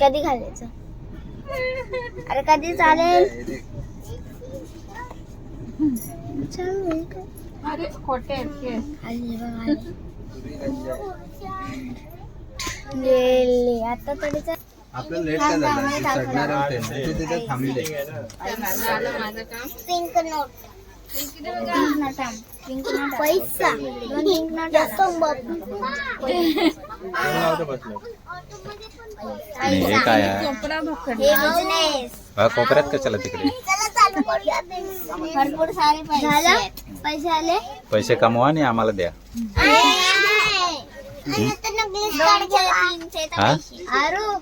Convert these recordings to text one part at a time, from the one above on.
कधी घालायचं? अरे कधी चालेल? अरे खोटे. आता तरी चा- आपलं लेट काय झालं ते चढणार होते ते तिथे थांबले. झालं माझं काम. पिंक नोट पैसा. आणि हे काय आहे? हे कोपऱ्यात कशाला तिकडे? भरपूर सारे पैसे पैसे आले? पैसे कमवा आणि आम्हाला द्या. हा? आरू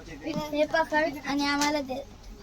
हे पकड आणि आम्हाला दे.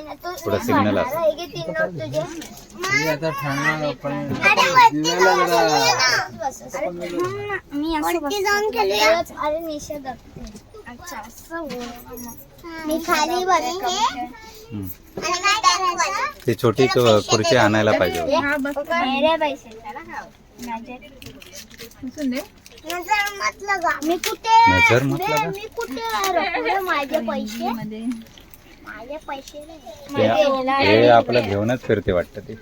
ना. तू पुढं. हे छोटी तो खुर्ची आणायला पाहिजे. हा नजर. मी कुठे? मी कुठे माझे पैसे. माझे पैसे नाही. ते- हे आपलं घेऊनच फिरते वाटतं ते.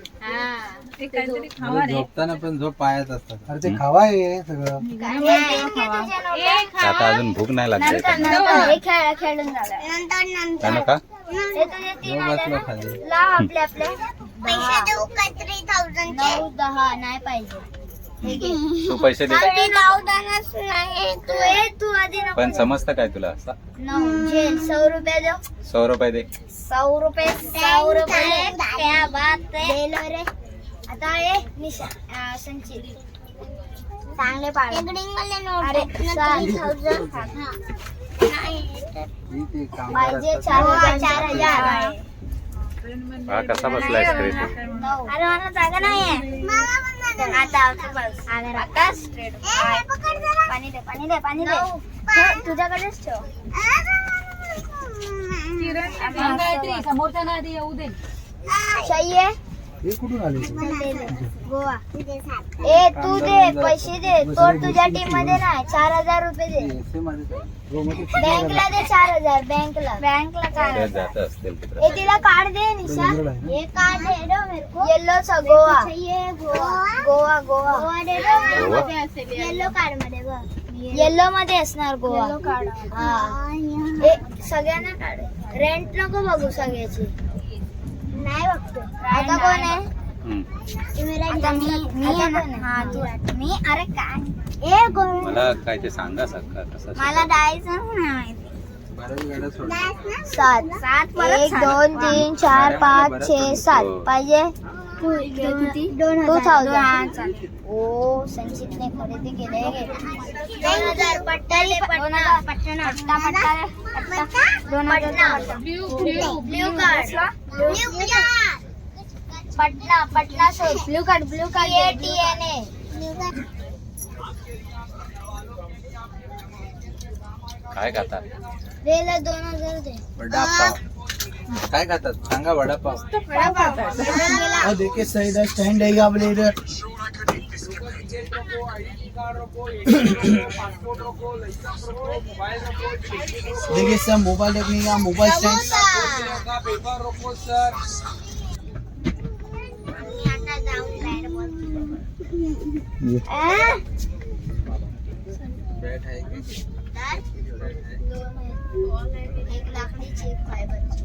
झोपताना पण झोप पायात असतात. अरे ते खावा आहे सगळं. हे. तर आता अजून भूक नाही लागली नंतर नंतर. हे खेळ खेळून झालं. नंतर नंतर. त्यानं का? हे तुझे तीन झोप आले बसलो ना? खाली लाव आपले आपले. पैसे देऊ का? थ्री थाउजंड नऊ दहा नाही पाहिजे. तू पैसे दे. नाही. पण समजतं काय तुला? स- रुपये दो सौ रुपये दे. सौ रुपये सौ रुपये क्या बात है. रे. आता ये निशा संचित. चांगले ही. पाहिजे असतात. चार हजार. चार हजार. हा. कसा बसलाय स्क्रीन अरे मला जागा नाहीये. आता आता बस अगर आता स्ट्रेट पाणी दे पाणी दे पाणी दे ठेव, तुझ्याकडेच ठेव गायत्री समोरच्या ना आधी येऊ दे सही आहे हे कुठून आले? गोवा. ए तू दे पैसे दे. तोड तुझ्या टीममध्ये नाही चार हजार रुपये दे. हो ते बँकला दे चार हजार बँकला. बँकला चार ते हजार जात असतील ए तिकडे तिला कार्ड दे निशा. ना? ये कार्ड दे दो मेरे को. येलो सा गोवा. गोवा. गोवा गोवा. दे दो गोवा? येलो कार्डमध्ये बघ येलो मध्ये असणार गोवा. येलो कार्ड हा. ए सगळ्यांना कार्ड रेंट नको बघू सगळ्याची. नाही बघतो. आता कोण आहे? मी मी आहे ना? हा तू मी? अरे काय? ए मला काय ते सांगा कसं मला जायचं नाही सात. सात एक दोन तीन चार पाच छे सात. पाहिजे. टू थाउजंड ओ संचितने खरेदी केले पटना पटना शोध ब्ल्यू कार्ड ब्ल्यू कार्ड ए टी एन ए काय खाता रेला दोन हजार काय खातात? सांगा वडापाव. वडापाव. हाँ, देखिए सही इधर स्टैंड है आपले इधर देखिए सर मोबाइल रखने का मोबाइल स्टैंड बैठ है कि? एक लाकडीची एक फायबरची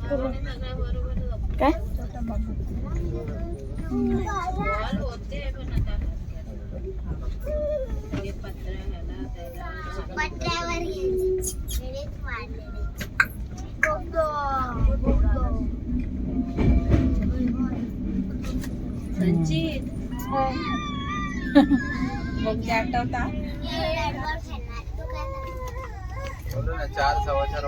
काय पत्र्यावर संचित मग ते आठवता? चार सव्वा चार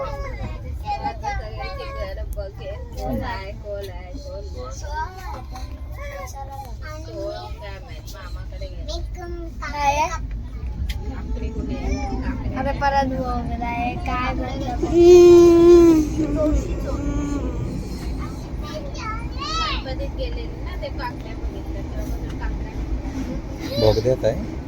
परत आहे काय गेलेली ना ते काकड्या बघितल्या काकड्या बघ आहे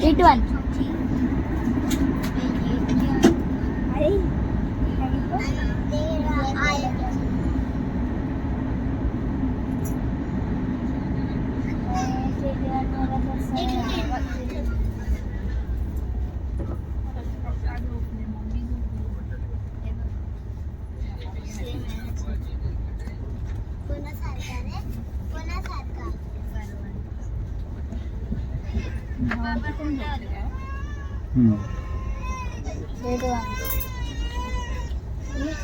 Eight one. 음. 내려와. 응?